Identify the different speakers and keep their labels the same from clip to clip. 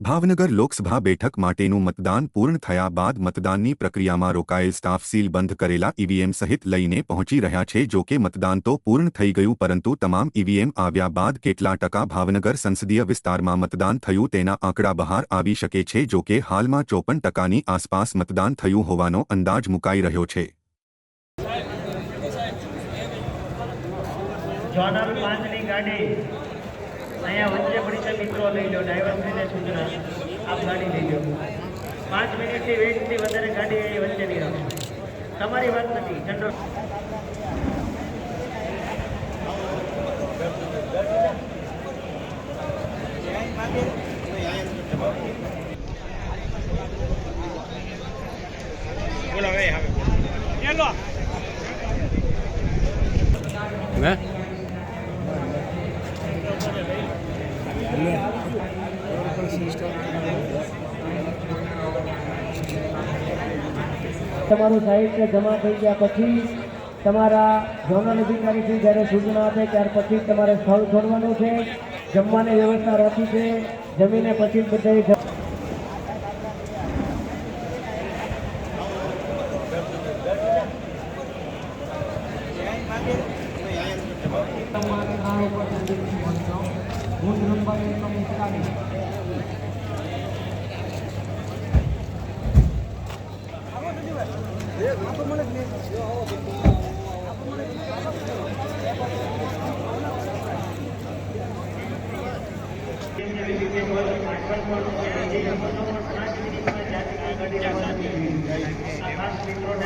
Speaker 1: ભાવનગર લોકસભા બેઠક માટેનું મતદાન પૂર્ણ થયા બાદ મતદાનની પ્રક્રિયામાં રોકાયેલ સ્ટાફ સીલ બંધ કરેલા ઈવીએમ સહિત લઈને પહોંચી રહ્યા છે. જો કે મતદાન તો પૂર્ણ થઈ ગયું, પરંતુ તમામ ઈવીએમ આવ્યા બાદ કેટલા ટકા ભાવનગર સંસદીય વિસ્તારમાં મતદાન થયું તેના આંકડા બહાર આવી શકે છે. જો કે હાલમાં ચોપન ટકાની આસપાસ મતદાન થયું હોવાનો અંદાજ મુકાઈ રહ્યો છે.
Speaker 2: જોનલ પાંચની ગાડી. અહીંયા વચ્ચે પડી છે મિત્રો લઈ લો ડ્રાઈવરશ્રીને છોકરા. આપ ગાડી લઈ લો. પાંચ મિનિટથી વેટથી વધારે ગાડી અહીં વચ્ચે નહીં રાખો તમારી વાત નથી ઝંડો
Speaker 3: ને
Speaker 4: તમારું સાહિત્ય જમા થઈ ગયા પછી તમારા ઝોનલ અધિકારીથી જ્યારે સૂચના આપે ત્યાર પછી તમારે સ્થળ છોડવાનું છે, જમવાની વ્યવસ્થા રાખી છે, જમીને પછી જ બધાએ જ- zonal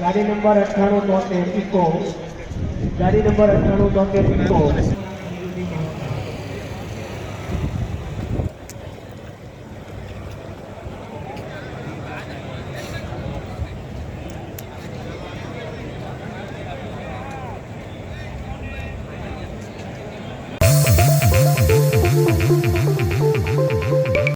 Speaker 4: ગાડી નંબર અઠ્ઠાણું તોતેર ઇકો. ગાડી નંબર અઠ્ઠાણું તોતેર ઇકો.